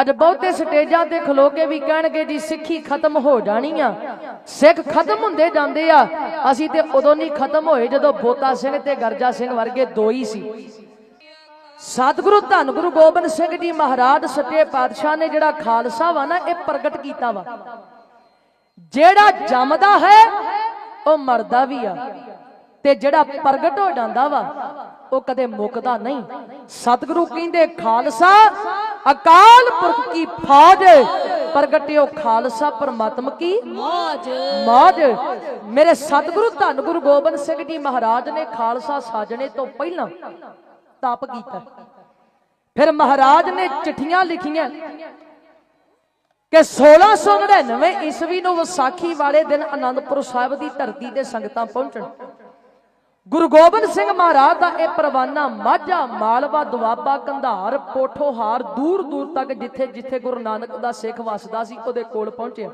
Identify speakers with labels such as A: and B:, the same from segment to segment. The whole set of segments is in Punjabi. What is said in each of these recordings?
A: ਅੱਜ ਬਹੁਤੇ ਸਟੇਜਾਂ ਤੇ ਖਲੋ ਕੇ ਵੀ ਕਹਿਣਗੇ ਜੀ, ਸਿੱਖੀ ਖਤਮ ਹੋ ਜਾਣੀ ਆ। ਸਿੱਖ ਖਤਮ ਹੁੰਦੇ ਜਾਂਦੇ ਆ। ਅਸੀਂ ਤੇ ਉਦੋਂ ਨਹੀਂ ਖਤਮ ਹੋਏ ਜਦੋਂ ਬੋਤਾ ਸਿੰਘ ਤੇ ਗਰਜਾ ਸਿੰਘ ਵਰਗੇ ਦੋ ਹੀ ਸੀ। ਸਤਿਗੁਰੂ ਧੰਨ ਗੁਰੂ ਗੋਬਿੰਦ ਸਿੰਘ ਜੀ ਮਹਾਰਾਜ ਸੱਚੇ ਪਾਤਸ਼ਾਹ ਨੇ ਜਿਹੜਾ ਖਾਲਸਾ ਵਾ ਨਾ, ਇਹ ਪ੍ਰਗਟ ਕੀਤਾ ਵਾ। ਜਿਹੜਾ ਜੰਮਦਾ ਹੈ, ਉਹ ਮਰਦਾ ਵੀ ਆ। ਤੇ ਜਿਹੜਾ ਪ੍ਰਗਟ ਹੋ ਜਾਂਦਾ ਵਾ, ਉਹ ਕਦੇ ਮੁੱਕਦਾ ਨਹੀਂ। ਸਤਿਗੁਰੂ ਕਹਿੰਦੇ, ਖਾਲਸਾ ਅਕਾਲ ਪੁਰਖ ਕੀ ਫੌਜ ਪ੍ਰਗਟਿਓ ਖਾਲਸਾ ਪਰਮਾਤਮ ਕੀ
B: ਮੌਜ।
A: ਮੌਜ। ਮੇਰੇ ਸਤਿਗੁਰੂ ਧੰਨ ਗੁਰੂ ਗੋਬਿੰਦ ਸਿੰਘ ਜੀ ਮਹਾਰਾਜ ਨੇ ਖਾਲਸਾ ਸਾਜਣੇ ਤੋਂ ਪਹਿਲਾਂ ਤਪ ਕੀਤਾ। ਫਿਰ ਮਹਾਰਾਜ ਨੇ ਚਿੱਠੀਆਂ ਲਿਖੀਆਂ ਕਿ 1699 ਈਸਵੀ ਨੂੰ ਵਿਸਾਖੀ ਵਾਲੇ ਦਿਨ ਆਨੰਦਪੁਰ ਸਾਹਿਬ ਦੀ ਧਰਤੀ ਤੇ ਸੰਗਤਾਂ ਪਹੁੰਚਣ। ਗੁਰੂ ਗੋਬਿੰਦ ਸਿੰਘ ਮਹਾਰਾਜ ਦਾ ਇਹ ਪਰਵਾਨਾ ਮਾਝਾ ਮਾਲਵਾ ਦੁਆਬਾ ਕੰਧਾਰ ਪੋਠੋਹਾਰ ਦੂਰ ਦੂਰ ਤੱਕ ਜਿੱਥੇ ਜਿੱਥੇ ਗੁਰੂ ਨਾਨਕ ਦਾ ਸਿੱਖ ਵਸਦਾ ਸੀ ਉਹਦੇ ਕੋਲ ਪਹੁੰਚਿਆ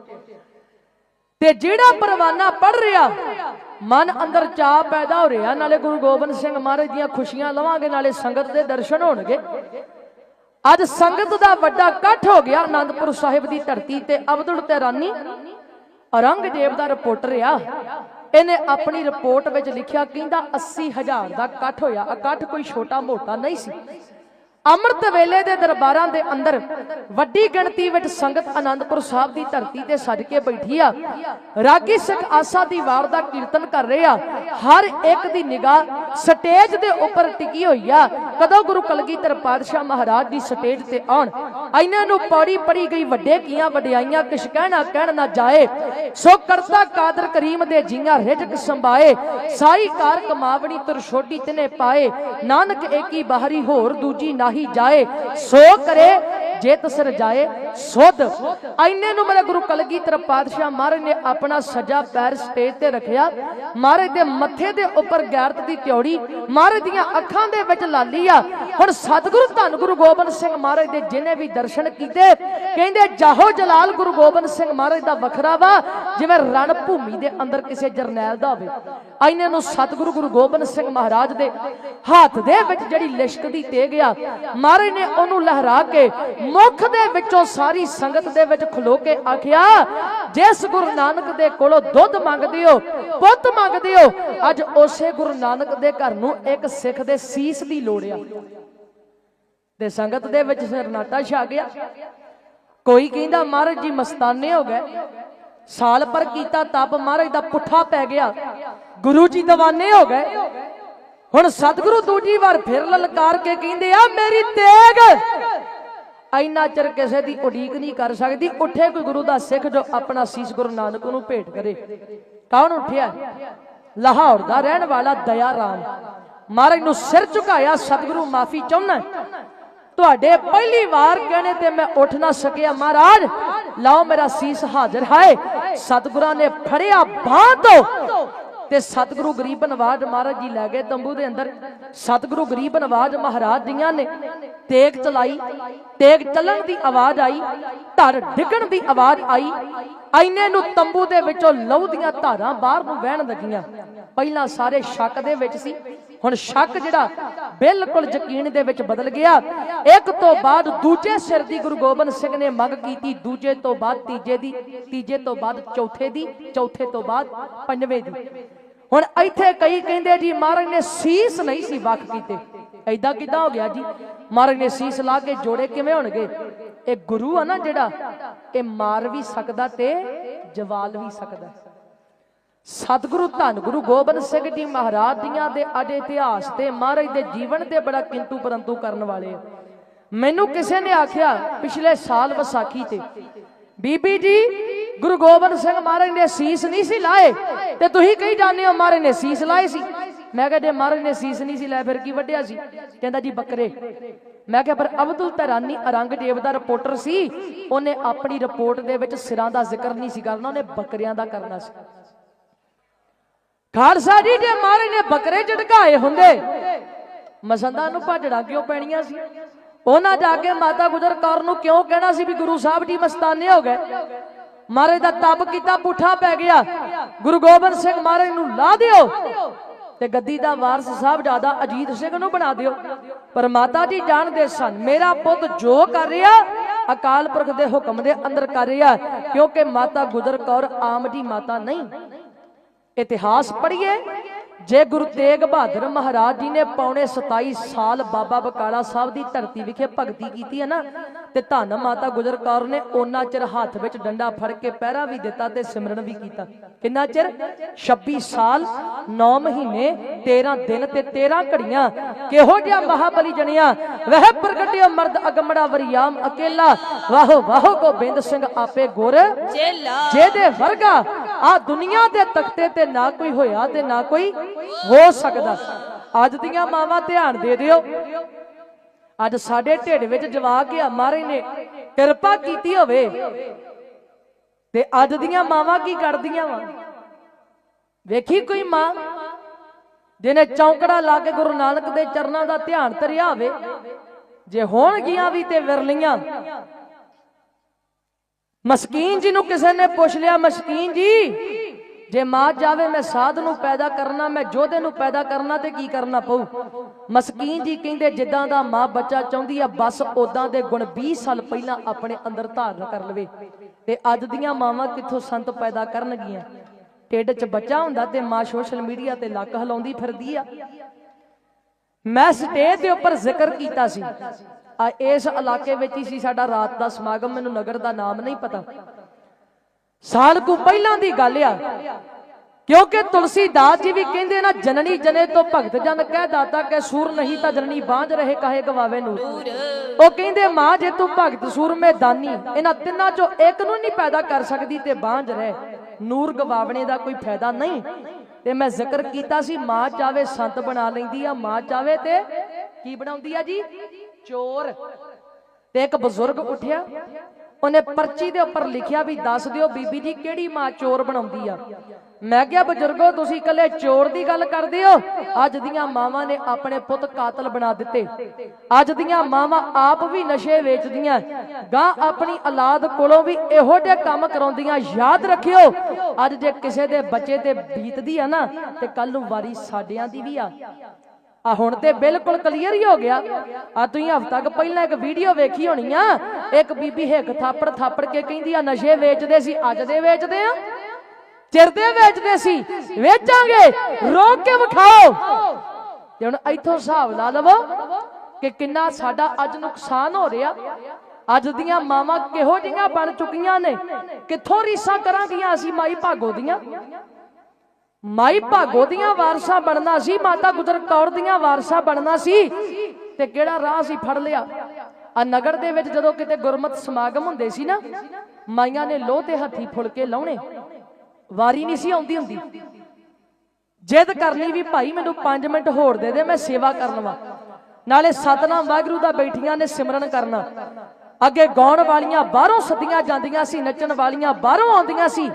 A: ਤੇ ਜਿਹੜਾ ਪਰਵਾਨਾ ਪੜ ਰਿਹਾ, ਮਨ ਅੰਦਰ ਚਾਹ ਪੈਦਾ ਹੋ ਰਿਹਾ, ਨਾਲੇ ਗੁਰੂ ਗੋਬਿੰਦ ਸਿੰਘ ਮਹਾਰਾਜ ਦੀਆਂ ਖੁਸ਼ੀਆਂ ਲਵਾਂਗੇ, ਨਾਲੇ ਸੰਗਤ ਦੇ ਦਰਸ਼ਨ ਹੋਣਗੇ। ਅੱਜ ਸੰਗਤ ਦਾ ਵੱਡਾ ਇਕੱਠ ਹੋ ਗਿਆ ਆਨੰਦਪੁਰ ਸਾਹਿਬ ਦੀ ਧਰਤੀ ਤੇ ਅਬਦੁਲ ਤੇਰਾਨੀ ਔਰੰਗਜ਼ੇਬ ਦਾ ਰਿਪੋਰਟਰ ਆ। ਇਹਨੇ ਆਪਣੀ ਰਿਪੋਰਟ ਵਿੱਚ ਲਿਖਿਆ, ਕਹਿੰਦਾ 80000 ਦਾ ਇਕੱਠ ਹੋਇਆ। ਇਕੱਠ ਕੋਈ ਛੋਟਾ ਮੋਟਾ ਨਹੀਂ ਸੀ। ਅੰਮ੍ਰਿਤ ਵੇਲੇ ਦੇ ਦਰਬਾਰਾਂ ਦੇ ਅੰਦਰ ਵੱਡੀ ਗਿਣਤੀ ਵਿੱਚ ਸੰਗਤ ਆਨੰਦਪੁਰ ਸਾਹਿਬ ਦੀ ਧਰਤੀ ਤੇ ਸੱਜ ਕੇ ਬੈਠੀ ਆ। ਰਾਗੀ ਸਿੱਖ ਆਸਾ ਦੀ ਵਾਰ ਦਾ ਕੀਰਤਨ ਕਰ ਰਹੇ ਆ। ਹਰ ਇੱਕ ਦੀ ਨਿਗਾਹ ਸਟੇਜ ਦੇ ਉੱਪਰ ਟਿਕੀ ਹੋਈ ਆ। ਕਦੋਂ ਗੁਰੂ ਕਲਗੀਧਰ ਪਾਤਸ਼ਾਹ ਮਹਾਰਾਜ ਦੀ ਸਟੇਜ ਤੇ ਆਉਣ, ਇਹਨਾਂ ਨੂੰ ਪੌੜੀ ਪੜੀ ਗਈ ਵੱਡੇ ਕੀਆਂ, ਵਡਿਆਈਆਂ, ਕਿਛ ਕਹਿਣਾ ਕਹਿਣ ਨਾ ਜਾਏ। ਸੋ ਕਰਤਾ ਕਾਦਰ ਕਰੀਮ ਦੇ ਜੀਆਂ ਰਿਜਕ ਸੰਭਾਏ। ਸਾਰੀ ਕਾਰ ਕਮਾਵਣੀ ਤੁਰ ਛੋਟੀ ਤਨੇ ਪਾਏ। ਨਾਨਕ ਏਕੀ ਬਾਹਰੀ ਹੋਰ ਦੂਜੀ ਨਾ ਨਾਹੀ ਜਾਏ ਸੋ ਕਰੇ ਜੇ ਤਸਰ ਜਾਏ, ਸੁਧ। ਐਨੇ ਨੂੰ ਮੇਰੇ ਗੁਰੂ ਕਲਗੀਧਰ ਪਾਤਸ਼ਾਹ ਮਹਾਰਾਜ ਨੇ ਆਪਣਾ ਸੱਜਾ ਪੈਰ ਸਟੇਜ ਤੇ ਰੱਖਿਆ। ਮਹਾਰਾਜ ਦੇ ਮੱਥੇ ਦੇ ਉੱਪਰ ਗੈਰਤ ਦੀ ਤਿਉੜੀ, ਮਹਾਰਾਜ ਦੀਆਂ ਅੱਖਾਂ ਦੇ ਵਿੱਚ ਲਾਲੀ ਆ। ਹੁਣ ਸਤਿਗੁਰੂ ਧੰਨ ਗੁਰੂ ਗੋਬਿੰਦ ਸਿੰਘ ਮਹਾਰਾਜ ਦੇ ਜਿਨੇ ਵੀ ਦਰਸ਼ਨ ਕੀਤੇ, ਕਹਿੰਦੇ, ਜਾਹੋ ਜਲਾਲ ਗੁਰੂ ਗੋਬਿੰਦ ਸਿੰਘ ਮਹਾਰਾਜ ਦਾ ਵੱਖਰਾ ਵਾ, ਜਿਵੇਂ ਰਣ ਭੂਮੀ ਦੇ ਅੰਦਰ ਕਿਸੇ ਜਰਨੈਲ ਦਾ ਹੋਵੇ। ਐਨੇ ਨੂੰ ਸਤਿਗੁਰੂ ਗੁਰੂ ਗੋਬਿੰਦ ਸਿੰਘ ਮਹਾਰਾਜ ਦੇ ਹੱਥ ਦੇ ਵਿੱਚ ਜਿਹੜੀ ਲਿਸ਼ਕ ਦੀ ਤੇਗ ਆ, ਮਹਾਰਾਜ ਨੇ ਉਹਨੂੰ ਲਹਿਰਾ ਕੇ ਮੁਖ ਦੇ ਵਿੱਚੋਂ ਸਾਰੀ ਸੰਗਤ ਦੇ ਵਿੱਚ ਖਲੋ ਕੇ ਆਖਿਆ, ਜਿਸ ਗੁਰੂ ਨਾਨਕ ਦੇ ਕੋਲੋਂ ਦੁੱਧ ਮੰਗਦੇ ਹੋ, ਪੁੱਤ ਮੰਗਦੇ ਹੋ, ਅੱਜ ਉਸੇ ਗੁਰੂ ਨਾਨਕ ਦੇ ਘਰ ਨੂੰ ਇੱਕ ਸਿੱਖ ਦੇ ਸੀਸ ਦੀ ਲੋੜ ਆ। ਤੇ ਸੰਗਤ ਦੇ ਵਿੱਚ ਸਰਨਾਟਾ ਛਾ ਗਿਆ। ਕੋਈ ਕਹਿੰਦਾ, ਮਹਾਰਾਜ ਜੀ, ਮਸਤਾਨੇ ਹੋ ਗਏ। ਸਾਲ ਪਰ ਕੀਤਾ ਤਪ, ਮਹਾਰਾਜ ਦਾ ਪੁੱਠਾ ਪੈ ਗਿਆ। ਗੁਰੂ ਜੀ ਦੀਵਾਨੇ ਹੋ ਗਏ। ਹੁਣ ਸਤਿਗੁਰੂ ਦੂਜੀ ਵਾਰ ਫਿਰ ਲਲਕਾਰ ਕੇ ਕਹਿੰਦੇ ਆ, ਮੇਰੀ ਤੇਗ ਐਨਾ ਚਿਰ ਕਿਸੇ ਦੀ ਉਡੀਕ ਨਹੀਂ ਕਰ ਸਕਦੀ, ਉੱਠੇ ਕੋਈ ਗੁਰੂ ਦਾ ਸਿੱਖ ਜੋ ਆਪਣਾ ਸੀਸ ਗੁਰੂ ਨਾਨਕ ਨੂੰ ਭੇਟ ਕਰੇ। ਕੌਣ ਉੱਠਿਆ? ਲਾਹੌਰ ਦਾ ਰਹਿਣ ਵਾਲਾ ਦਇਆ ਰਾਮ। ਮਹਾਰਾਜ ਨੂੰ ਸਿਰ ਝੁਕਾਇਆ, ਸਤਿਗੁਰੂ ਮਾਫੀ ਚਾਹੁੰਦਾ ਤੁਹਾਡੇ ਪਹਿਲੀ ਵਾਰ ਕਹਿਣੇ ਤੇ ਮੈਂ ਉੱਠ ਨਾ ਸਕਿਆ, ਮਹਾਰਾਜ। ਲਾਓ ਮੇਰਾ ਸੀਸ ਹਾਜ਼ਰ ਹੈ। ਸਤਿਗੁਰਾਂ ਨੇ ਫੜਿਆ ਬਾਹ ਤੋਂ। ਤੇ ਸਤਿਗੁਰੂ ਗਰੀਬ ਨਵਾਜ ਮਹਾਰਾਜ ਜੀ ਲੈ ਗਏ ਤੰਬੂ ਦੇ ਅੰਦਰ। ਸਤਿਗੁਰੂ ਗਰੀਬ ਨਵਾਜ ਮਹਾਰਾਜ ਜੀਆਂ ਨੇ ਤੇਗ ਚਲਾਈ, ਤੇਗ ਚੱਲਣ ਦੀ ਆਵਾਜ਼ ਆਈ ਧਰ ਡਿੱਗਣ ਦੀ ਆਵਾਜ਼ ਆਈ। ਐਨੇ ਨੂੰ ਤੰਬੂ ਦੇ ਵਿੱਚੋਂ ਲਹੂ ਦੀਆਂ ਧਾਰਾਂ ਬਾਹਰ ਨੂੰ ਵਹਿਣ ਲੱਗੀਆਂ। ਪਹਿਲਾਂ ਸਾਰੇ ਸ਼ੱਕ ਦੇ ਵਿੱਚ ਸੀ ਹੁਣ ਸ਼ੱਕ ਜਿਹੜਾ ਬਿਲਕੁਲ ਯਕੀਨ ਦੇ ਵਿੱਚ ਬਦਲ ਗਿਆ। ਇੱਕ ਤੋਂ ਬਾਅਦ ਦੂਜੇ ਸਿਰ ਦੀ ਗੁਰੂ ਗੋਬਿੰਦ ਸਿੰਘ ਨੇ ਮੰਗ ਕੀਤੀ, ਦੂਜੇ ਤੋਂ ਬਾਅਦ ਤੀਜੇ ਦੀ, ਤੀਜੇ ਤੋਂ ਬਾਅਦ ਚੌਥੇ ਦੀ, ਚੌਥੇ ਤੋਂ ਬਾਅਦ ਪੰਜਵੇਂ ਦੀ। ਹੁਣ ਇੱਥੇ ਕਈ ਕਹਿੰਦੇ ਜੀ, ਮਹਾਰਾਜ ਨੇ ਸੀਸ ਨਹੀਂ ਸੀ ਵੱਖ ਕੀਤੇ। ਐਦਾਂ ਕਿਦਾਂ ਹੋ ਗਿਆ ਜੀ? ਮਹਾਰਾਜ ਨੇ ਸੀਸ ਲਾ ਕੇ ਜੋੜੇ ਕਿਵੇਂ ਹੋਣਗੇ? ਇਹ ਗੁਰੂ ਆ ਨਾ ਜਿਹੜਾ, ਇਹ ਮਾਰ ਵੀ ਸਕਦਾ ਤੇ ਜਵਾਲ ਵੀ ਸਕਦਾ। ਸਤਿਗੁਰੂ ਧੰਨ ਗੁਰੂ ਗੋਬਿੰਦ ਸਿੰਘ ਜੀ ਮਹਾਰਾਜ ਦੀਆਂ ਦੇ ਅੱਜ ਇਤਿਹਾਸ ਤੇ ਮਹਾਰਾਜ ਦੇ ਜੀਵਨ ਤੇ ਬੜਾ ਕਿੰਤੂ ਪਰੰਤੂ ਕਰਨ ਵਾਲੇ ਮੈਨੂੰ ਕਿਸੇ ਨੇ ਆਖਿਆ ਪਿਛਲੇ ਸਾਲ ਵਿਸਾਖੀ ਤੇ, ਬੀਬੀ ਜੀ, ਗੁਰੂ ਗੋਬਿੰਦ ਸਿੰਘ ਮਹਾਰਾਜ ਨੇ ਸੀਸ ਨਹੀਂ ਸੀ ਲਾਏ? ਤੇ ਤੁਸੀਂ ਕਹੀ ਜਾਂਦੇ ਹੋ ਮਹਾਰਾਜ ਨੇ ਸੀਸ ਲਾਏ ਸੀ? ਮੈਂ ਕਿਹਾ ਜੇ ਮਹਾਰਾਜ ਨੇ ਸੀਸ ਨਹੀਂ ਸੀ ਲਾਇਆ ਫਿਰ ਕੀ ਵੱਢਿਆ ਸੀ? ਕਹਿੰਦਾ ਜੀ ਬੱਕਰੇ। ਮੈਂ ਕਿਹਾ ਪਰ ਅਬਦੁਲ ਤਰਾਨੀ ਔਰੰਗਜ਼ੇਬ ਦਾ ਰਿਪੋਰਟਰ ਸੀ, ਉਹਨੇ ਆਪਣੀ ਰਿਪੋਰਟ ਦੇ ਵਿੱਚ ਸਿਰਾਂ ਦਾ ਜ਼ਿਕਰ ਨਹੀਂ ਸੀ ਕਰਨਾ, ਉਹਨੇ ਬੱਕਰਿਆਂ ਦਾ ਕਰਨਾ ਸੀ। ਖਾਲਸਾ ਜੀ, ਜੇ ਮਹਾਰਾਜ ਨੇ ਬੱਕਰੇ ਝਟਕਾਏ ਹੁੰਦੇ, ਮਸੰਦਾਂ ਨੂੰ ਭਾਜੜਾ ਕਿਉਂ ਪੈਣੀਆਂ ਸੀ? ਉਹਨਾਂ ਜਾ ਕੇ ਮਾਤਾ ਗੁਜਰ ਕੌਰ ਨੂੰ ਕਿਉਂ ਕਹਿਣਾ ਸੀ ਵੀ ਗੁਰੂ ਸਾਹਿਬ ਜੀ ਮਸਤਾਨੇ ਹੋ ਗਏ? ਮਹਾਰਾਜ ਦਾ ਤਪ ਕੀਤਾ, ਪੁੱਠਾ ਪੈ ਗਿਆ। ਗੁਰੂ ਗੋਬਿੰਦ ਸਿੰਘ ਮਹਾਰਾਜ ਨੂੰ ਲਾ ਦਿਓ ਤੇ ਗੱਦੀ ਦਾ ਵਾਰਸ ਸਾਹਿਬ ਜ਼ਿਆਦਾ ਅਜੀਤ ਸਿੰਘ ਨੂੰ ਬਣਾ ਦਿਓ। ਪਰ ਮਾਤਾ ਜੀ ਜਾਣਦੇ ਸਨ, ਮੇਰਾ ਪੁੱਤ ਜੋ ਕਰ ਰਿਹਾ, ਅਕਾਲ ਪੁਰਖ ਦੇ ਹੁਕਮ ਦੇ ਅੰਦਰ ਕਰ ਰਿਹਾ, ਕਿਉਂਕਿ ਮਾਤਾ ਗੁਜਰ ਕੌਰ ਆਮ ਦੀ ਮਾਤਾ ਨਹੀਂ। ਇਤਿਹਾਸ ਪੜ੍ਹੀਏ। ਜੇ ਗੁਰੂ ਤੇਗ ਬਹਾਦਰ ਮਹਾਰਾਜ ਜੀ ਨੇ ਪੌਣੇ 27 ਸਾਲ ਬਾਬਾ ਬਕਾਲਾ ਸਾਹਿਬ ਦੀ ਧਰਤੀ ਵਿਖੇ ਭਗਤੀ ਕੀਤੀ ਹੈ ਨਾ ਤੇ ਧੰਨ ਮਾਤਾ ਗੁਜਰ ਕੌਰ ਨੇ ਉਹਨਾਂ ਚਿਰ ਹੱਥ ਵਿੱਚ ਡੰਡਾ ਫੜ ਕੇ ਪਹਿਰਾ ਵੀ ਦਿੱਤਾ ਤੇ ਸਿਮਰਨ ਵੀ ਕੀਤਾ। ਕਿੰਨਾ ਚਿਰ? 26 ਸਾਲ 9 ਮਹੀਨੇ 13 ਦਿਨ ਤੇ 13 ਘੜੀਆਂ। ਕਿਹੋ ਜਿਹਾ ਮਹਾਬਲੀ ਜਣਿਆ। ਵਹਿ ਪ੍ਰਗਟਿਓ ਮਰਦ ਅਗਮੜਾ ਵਰਿਆਮ ਅਕੇਲਾ। ਵਾਹੋ ਵਾਹੋ ਗੋਬਿੰਦ ਸਿੰਘ ਆਪੇ ਗੁਰ।
B: ਚੇਲਾ।
A: ਜਿਹਦੇ ਵਰਗਾ ਆ ਦੁਨੀਆ ਦੇ ਤਖਤੇ ਤੇ ਨਾ ਕੋਈ ਹੋਇਆ ਤੇ ਨਾ ਕੋਈ ਹੋ ਸਕਦਾ। ਅੱਜ ਦੀਆਂ ਮਾਵਾਂ ਧਿਆਨ ਦੇ ਦਿਓ। ਅੱਜ ਸਾਡੇ ਢਿੱਡ ਵਿੱਚ ਜਵਾਕ ਆ ਮਾਰੇ ਨੇ, ਕਿਰਪਾ ਕੀਤੀ ਹੋਵੇ। ਤੇ ਅੱਜ ਦੀਆਂ ਮਾਵਾਂ ਕੀ ਕਰਦੀਆਂ ਵਾ? ਵੇਖੀ ਕੋਈ ਮਾਂ ਜਿਹਨੇ ਚੌਂਕੜਾ ਲਾ ਕੇ ਗੁਰੂ ਨਾਨਕ ਦੇ ਚਰਨਾਂ ਦਾ ਧਿਆਨ ਧਰਿਆ ਹੋਵੇ? ਜੇ ਹੋਣਗੀਆਂ ਵੀ ਤੇ ਵਿਰਲੀਆਂ ਮਸਕੀਨ ਜੀ ਨੂੰ ਕਿਸੇ ਨੇ ਪੁੱਛ ਲਿਆ, ਮਸਕੀਨ ਜੀ, ਜੇ ਮਾਂ ਜਾਵੇ, ਮੈਂ ਸਾਧ ਨੂੰ ਪੈਦਾ ਕਰਨਾ, ਮੈਂ ਜੋਧੇ ਨੂੰ ਪੈਦਾ ਕਰਨਾ ਤੇ ਕੀ ਕਰਨਾ ਪਊ? ਮਸਕੀਨ ਜੀ ਕਹਿੰਦੇ, ਜਿੱਦਾਂ ਦਾ ਮਾਂ ਬੱਚਾ ਚਾਹੁੰਦੀ ਆ, ਬਸ ਉਦਾਂ ਦੇ ਗੁਣ 20 ਸਾਲ ਪਹਿਲਾਂ ਆਪਣੇ ਅੰਦਰ ਧਾਰਨ ਕਰ ਲਵੇ। ਤੇ ਅੱਜ ਦੀਆਂ ਮਾਵਾਂ ਕਿੱਥੋਂ ਸੰਤ ਪੈਦਾ ਕਰਨਗੀਆਂ? ਢਿੱਡ 'ਚ ਬੱਚਾ ਹੁੰਦਾ ਤੇ ਮਾਂ ਸੋਸ਼ਲ ਮੀਡੀਆ ਤੇ ਲੱਕ ਹਿਲਾਉਂਦੀ ਫਿਰਦੀ ਆ। ਮੈਂ ਸਟੇਜ ਦੇ ਉੱਪਰ ਜ਼ਿਕਰ ਕੀਤਾ ਸੀ। ਇਸ ਇਲਾਕੇ ਵਿੱਚ ਹੀ ਸੀ ਸਾਡਾ ਰਾਤ ਦਾ ਸਮਾਗਮ, ਮੈਨੂੰ ਨਗਰ ਦਾ ਨਾਮ ਨਹੀਂ ਪਤਾ। ਸਾਲ ਕੁ ਪਹਿਲਾਂ ਦੀ ਗੱਲ ਆ, ਕਿਉਂਕਿ ਤੁਲਸੀਦਾਸ ਜੀ ਵੀ ਕਹਿੰਦੇ ਨਾ, ਜਨਨੀ ਜਨੇ ਤੋਂ ਭਗਤ ਜਨ ਕਹਿ ਦਾਤਾ ਕਿ ਸੂਰ ਨਹੀਂ ਤਾਂ ਜਨਨੀ ਬਾਝ ਰਹੇ ਕਾਹੇ ਗਵਾਵੇ ਨੂੰ ਉਹ ਕਹਿੰਦੇ, ਮਾਂ ਜੇ ਤੂੰ ਭਗਤ ਸੂਰ ਸੂਰਮੇ ਦਾਨੀ ਇਹਨਾਂ ਤਿੰਨਾਂ ਚੋਂ ਇੱਕ ਨੂੰ ਨਹੀਂ ਪੈਦਾ ਕਰ ਸਕਦੀ ਤੇ ਬਾਝ ਰਹਿ। ਨੂਰ ਗਵਾਵਣੇ ਦਾ ਕੋਈ ਫਾਇਦਾ ਨਹੀਂ। ਤੇ ਮੈਂ ਜ਼ਿਕਰ ਕੀਤਾ ਸੀ, ਮਾਂ ਚਾਵੇ ਸੰਤ ਬਣਾ ਲੈਂਦੀ ਆ, ਮਾਂ ਚਾਵੇ ਤੇ ਕੀ ਬਣਾਉਂਦੀ ਆ ਜੀ? ਚੋਰ ਤੇ ਇੱਕ ਬਜ਼ੁਰਗ ਉੱਠਿਆ। ਉਹਨੇ ਪਰਚੀ ਦੇ ਉੱਪਰ ਲਿਖਿਆ ਵੀ ਦੱਸ ਦਿਓ ਬੀਬੀ ਜੀ ਕਿਹੜੀ ਮਾਂ ਚੋਰ ਬਣਾਉਂਦੀ ਆ। ਮੈਂ ਕਿਹਾ, ਬਜ਼ੁਰਗੋ, ਤੁਸੀਂ ਇਕੱਲੇ ਚੋਰ ਦੀ ਗੱਲ ਕਰਦੇ ਹੋ? ਅੱਜ ਦੀਆਂ ਮਾਵਾਂ ਨੇ ਆਪਣੇ ਪੁੱਤ ਕਾਤਲ ਬਣਾ ਦਿੱਤੇ। ਅੱਜ ਦੀਆਂ ਮਾਵਾਂ ਆਪ ਵੀ ਨਸ਼ੇ ਵੇਚਦੀਆਂ। ਗਾਂ ਆਪਣੀ ਔਲਾਦ ਕੋਲੋਂ ਵੀ ਇਹੋ ਜਿਹੇ ਕੰਮ ਕਰਾਉਂਦੀਆਂ। ਯਾਦ ਰੱਖਿਓ, ਅੱਜ ਜੇ ਕਿਸੇ ਦੇ ਬੱਚੇ ਤੇ ਬੀਤਦੀ ਆ ਨਾ, ਤੇ ਕੱਲ ਨੂੰ ਵਾਰੀ ਸਾਡਿਆਂ ਦੀ ਵੀ ਆ। ਆ ਹੁਣ ਤੇ ਬਿਲਕੁਲ ਕਲੀਅਰ ਹੀ ਹੋ ਗਿਆ। ਆ ਤੁਸੀਂ ਹਫ਼ਤਾ ਕੁ ਪਹਿਲਾਂ ਇੱਕ ਵੀਡੀਓ ਵੇਖੀ ਹੋਣੀ ਆ। ਇੱਕ ਬੀਬੀ ਹਿੱਕ ਥਾਪੜ ਥਾਪੜ ਕੇ ਕਹਿੰਦੀ ਆ, ਨਸ਼ੇ ਵੇਚਦੇ ਸੀ, ਅੱਜ ਦੇ ਵੇਚਦੇ ਆ। ਚਿਰਦੇ ਵੇਚਦੇ ਸੀ। ਵੇਚਾਂਗੇ, ਰੋਕ ਕੇ ਵਿਖਾਓ। ਤੇ ਹੁਣ ਇੱਥੋਂ ਹਿਸਾਬ ਲਾ ਲਵੋ ਕਿ ਕਿੰਨਾ ਸਾਡਾ ਅੱਜ ਨੁਕਸਾਨ ਹੋ ਰਿਹਾ। ਅੱਜ ਦੀਆਂ ਮਾਵਾਂ ਕਿਹੋ ਜਿਹੀਆਂ ਬਣ ਚੁੱਕੀਆਂ ਨੇ, ਕਿੱਥੋਂ ਰੀਸਾਂ ਕਰਾਂਗੀਆਂ ਅਸੀਂ ਮਾਈ ਭਾਗੋ ਦੀਆਂ। ਮਾਈ ਭਾਗੋ ਦੀਆਂ ਵਾਰਸਾਂ ਬਣਨਾ ਸੀ, ਮਾਤਾ ਗੁਜਰ ਕੌਰ ਦੀਆਂ ਵਾਰਸਾਂ ਬਣਨਾ ਸੀ ਤੇ ਕਿਹੜਾ ਰਾਹ ਸੀ ਫੜ ਲਿਆ? ਆ ਨਗਰ ਦੇ ਵਿੱਚ ਜਦੋਂ ਕਿਤੇ ਗੁਰਮਤ ਸਮਾਗਮ ਹੁੰਦੇ ਸੀ ਨਾ, ਮਾਈਆਂ ਨੇ ਲੋਹ ਤੇ ਹੱਥੀ ਫੁੱਲ ਕੇ ਲਾਉਣੇ। ਵਾਰੀ ਨਹੀਂ ਸੀ ਆਉਂਦੀ ਹੁੰਦੀ। ਜਿੱਦ ਕਰਨੀ ਵੀ ਭਾਈ ਮੈਨੂੰ 5 ਮਿੰਟ ਹੋਰ ਦੇ ਦੇ, ਮੈਂ ਸੇਵਾ ਕਰਨ ਵਾ। ਨਾਲੇ ਸਤਨਾਮ ਵਾਹਿਗੁਰੂ ਦਾ ਬੈਠੀਆਂ ਨੇ ਸਿਮਰਨ ਕਰਨਾ। ਅੱਗੇ ਗਾਉਣ ਵਾਲੀਆਂ ਬਾਹਰੋਂ ਸੱਦੀਆਂ ਜਾਂਦੀਆਂ ਸੀ, ਨੱਚਣ ਵਾਲੀਆਂ ਬਾਹਰੋਂ ਆਉਂਦੀਆਂ ਸੀ।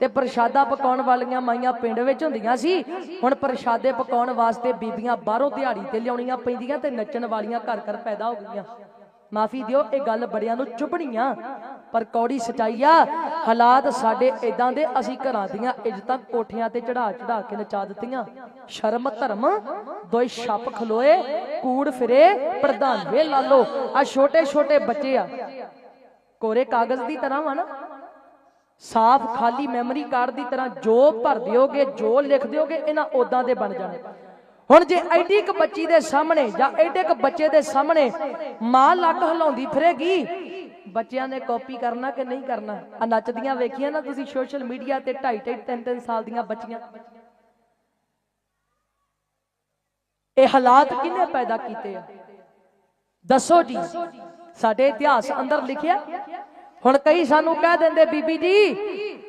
A: ਤੇ ਪ੍ਰਸ਼ਾਦਾ ਪਕਾਉਣ ਵਾਲੀਆਂ ਮਾਈਆਂ ਪਿੰਡ ਵਿੱਚ ਹੁੰਦੀਆਂ ਸੀ। ਹੁਣ ਪ੍ਰਸ਼ਾਦੇ ਪਕਾਉਣ ਵਾਸਤੇ ਬੀਬੀਆਂ ਬਾਹਰੋਂ ਦਿਹਾੜੀ ਤੇ ਲਿਆਉਣੀਆਂ ਪੈਂਦੀਆਂ ਤੇ ਨੱਚਣ ਵਾਲੀਆਂ ਘਰ ਘਰ ਪੈਦਾ ਹੋ ਗਈਆਂ। ਮਾਫੀ ਦਿਓ, ਇਹ ਗੱਲ ਬੜਿਆਂ ਨੂੰ ਚੁਭਣੀਆਂ ਪਰ ਕੌੜੀ ਸਚਾਈ ਆ, ਹਾਲਾਤ ਸਾਡੇ ਇਦਾਂ ਦੇ, ਅਸੀਂ ਘਰਾਂ ਦੀਆਂ ਇੱਜ਼ਤਾਂ ਕੋਠਿਆਂ ਤੇ ਚੜਾ ਚੜਾ ਕੇ ਨਚਾ ਦਿੱਤੀਆਂ। ਸ਼ਰਮ ਧਰਮ ਦੋਈ ਛੱਪ ਖਲੋਏ, ਕੂੜ ਫਿਰੇ, ਪ੍ਰਧਾਨ ਵੇ ਲਾਲੋ ਆ ਛੋਟੇ ਛੋਟੇ ਬੱਚੇ ਆ। ਕੋਰੇ ਕਾਗਜ਼ ਦੀ ਤਰ੍ਹਾਂ ਵਾ ਨਾ। ਸਾਫ਼ ਖਾਲੀ ਮੈਮਰੀ ਕਾਰਡ ਦੀ ਤਰ੍ਹਾਂ ਜੋ ਭਰ ਦਿਓਗੇ ਜੋ ਲਿਖ ਦਿਓਗੇ, ਇਹਨਾਂ ਉਦਾਂ ਦੇ ਬਣ ਜਾਣੇ। ਹੁਣ ਜੇ ਐਡੀ ਇੱਕ ਬੱਚੀ ਦੇ ਸਾਹਮਣੇ ਜਾਂ ਐਡੇ ਇੱਕ ਬੱਚੇ ਦੇ ਸਾਹਮਣੇ ਮਾਂ ਲੱਕ ਹਿਲਾਉਂਦੀ ਫਿਰੇਗੀ, ਬੱਚਿਆਂ ਨੇ ਕਾਪੀ ਕਰਨਾ ਕਿ ਨਹੀਂ ਕਰਨਾ? ਆ ਨੱਚਦੀਆਂ ਵੇਖੀਆਂ ਨਾ ਤੁਸੀਂ ਸੋਸ਼ਲ ਮੀਡੀਆ ਤੇ 2.5 3 3 ਸਾਲ ਦੀਆਂ ਬੱਚੀਆਂ। ਇਹ ਹਾਲਾਤ ਕਿਹਨੇ ਪੈਦਾ ਕੀਤੇ ਆ? ਦੱਸੋ ਜੀ, ਸਾਡੇ ਇਤਿਹਾਸ ਅੰਦਰ ਲਿਖਿਆ ਹੁਣ ਕਈ ਸਾਨੂੰ ਕਹਿ ਦਿੰਦੇ, ਬੀਬੀ ਜੀ,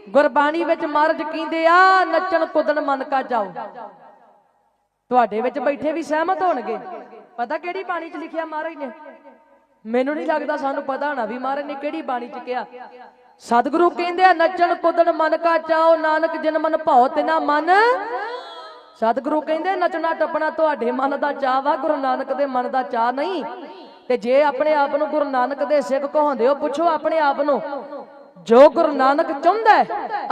A: ਗੁਰਬਾਣੀ ਵਿੱਚ ਮਹਾਰਾਜ ਕਹਿੰਦੇ ਆ, ਨੱਚਣ ਕੁੱਦਣ ਮਨ ਕਾ ਜਾਓ। ਤੁਹਾਡੇ ਵਿੱਚ ਬੈਠੇ ਵੀ ਸਹਿਮਤ ਹੋਣਗੇ। ਪਤਾ ਕਿਹੜੀ ਬਾਣੀ 'ਚ ਲਿਖਿਆ ਮਹਾਰਾਜ ਨੇ? ਮੈਨੂੰ ਨਹੀਂ ਲੱਗਦਾ, ਸਾਨੂੰ ਪਤਾ ਹੋਣਾ ਵੀ ਮਹਾਰਾਜ ਨੇ ਕਿਹੜੀ ਬਾਣੀ 'ਚ ਕਿਹਾ। ਸਤਿਗੁਰੂ ਕਹਿੰਦੇ ਆ, ਨੱਚਣ ਕੁੱਦਣ ਮਨ ਕਾ ਚਾਓ ਨਾਨਕ ਜਿਨ ਮਨ ਭਾਉ ਤਿਨਾ ਮਨ। ਸਤਿਗੁਰੂ ਕਹਿੰਦੇ, ਨੱਚਣਾ ਟੱਪਣਾ ਤੁਹਾਡੇ ਮਨ ਦਾ ਚਾਹ ਵਾ, ਗੁਰੂ ਨਾਨਕ ਦੇ ਮਨ ਦਾ ਚਾਹ ਨਹੀਂ। ਤੇ ਜੇ ਆਪਣੇ ਆਪ ਨੂੰ ਗੁਰੂ ਨਾਨਕ ਦੇ ਸਿੱਖ ਕਹਾਉਂਦੇ ਹੋ, ਪੁੱਛੋ ਆਪਣੇ ਆਪ ਨੂੰ, ਜੋ ਗੁਰੂ ਨਾਨਕ ਚਾਹੁੰਦਾ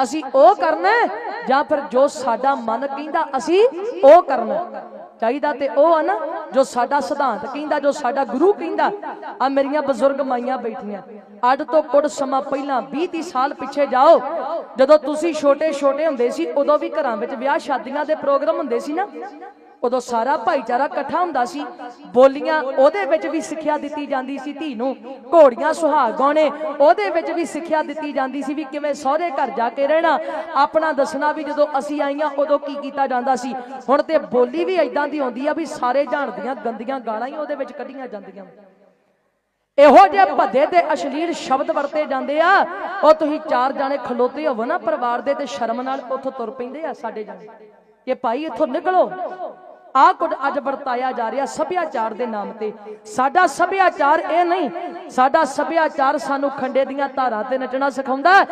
A: ਅਸੀਂ ਉਹ ਕਰਨਾ ਜਾਂ ਫਿਰ ਜੋ ਸਾਡਾ ਮਨ ਕਹਿੰਦਾ, ਅਸੀਂ ਉਹ ਕਰਨਾ ਚਾਹੀਦਾ ਤੇ ਉਹ ਆ ਨਾ, ਜੋ ਸਾਡਾ ਸਿਧਾਂਤ ਕਹਿੰਦਾ, ਜੋ ਸਾਡਾ ਗੁਰੂ ਕਹਿੰਦਾ, ਆ ਮੇਰੀਆਂ ਬਜ਼ੁਰਗ ਮਾਈਆਂ ਬੈਠੀਆਂ। ਅੱਜ ਤੋਂ ਕੁਝ ਸਮਾਂ ਪਹਿਲਾਂ 20 30 ਸਾਲ ਪਿੱਛੇ ਜਾਓ, ਜਦੋਂ ਤੁਸੀਂ ਛੋਟੇ ਛੋਟੇ ਹੁੰਦੇ ਸੀ, ਉਦੋਂ ਵੀ ਘਰਾਂ ਵਿੱਚ ਵਿਆਹ ਸ਼ਾਦੀਆਂ ਦੇ ਪ੍ਰੋਗਰਾਮ ਹੁੰਦੇ ਸੀ ਨਾ। ਉਦੋਂ ਸਾਰਾ ਭਾਈਚਾਰਾ ਇਕੱਠਾ ਹੁੰਦਾ ਸੀ। ਬੋਲੀਆਂ ਉਹਦੇ ਵਿੱਚ ਵੀ ਸਿੱਖਿਆ ਦਿੱਤੀ ਜਾਂਦੀ ਸੀ ਧੀ ਨੂੰ। ਘੋੜੀਆਂ ਸੁਹਾਗ ਗਾਉਣੇ ਉਹਦੇ ਵਿੱਚ ਵੀ ਸਿੱਖਿਆ ਦਿੱਤੀ ਜਾਂਦੀ ਸੀ ਵੀ ਕਿਵੇਂ ਸਹੁਰੇ ਘਰ ਜਾ ਕੇ ਰਹਿਣਾ। ਆਪਣਾ ਦੱਸਣਾ ਵੀ ਜਦੋਂ ਅਸੀਂ ਆਈਆਂ ਉਦੋਂ ਕੀ ਕੀਤਾ ਜਾਂਦਾ ਸੀ। ਹੁਣ ਤੇ ਬੋਲੀ ਵੀ ਐਦਾਂ ਦੀ ਆਉਂਦੀ ਆ ਵੀ ਸਾਰੇ ਜਾਣਦੀਆਂ ਗੰਦੀਆਂ ਗਾਲਾਂ ਹੀ ਉਹਦੇ ਵਿੱਚ ਕੱਢੀਆਂ ਜਾਂਦੀਆਂ। ਇਹੋ ਜਿਹੇ ਭੱਦੇ ਤੇ ਅਸ਼ਲੀਲ ਸ਼ਬਦ ਵਰਤੇ ਜਾਂਦੇ ਆ। ਉਹ ਤੁਸੀਂ ਚਾਰ ਜਾਣੇ ਖਲੋਤੇ ਹੋਵੋ ਨਾ ਪਰਿਵਾਰ ਦੇ ਤੇ ਸ਼ਰਮ ਨਾਲ ਉੱਥੋਂ ਤੁਰ ਪੈਂਦੇ ਆ ਸਾਡੇ ਜਾਣੇ। ਕਿ ਭਾਈ ਇੱਥੋਂ ਨਿਕਲੋ। ਆਹ ਕੁਝ ਅੱਜ ਵਰਤਾਇਆ ਜਾ ਰਿਹਾ ਸੱਭਿਆਚਾਰ ਦੇ ਨਾਮ ਤੇ। ਸਾਡਾ ਸੱਭਿਆਚਾਰ ਇਹ ਨਹੀਂ, ਸਾਡਾ ਸੱਭਿਆਚਾਰ ਸਾਨੂੰ ਖੰਡੇ ਦੀਆਂ ਧਾਰਾਂ ਤੇ ਨੱਚਣਾ ਸਿਖਾਉਂਦਾ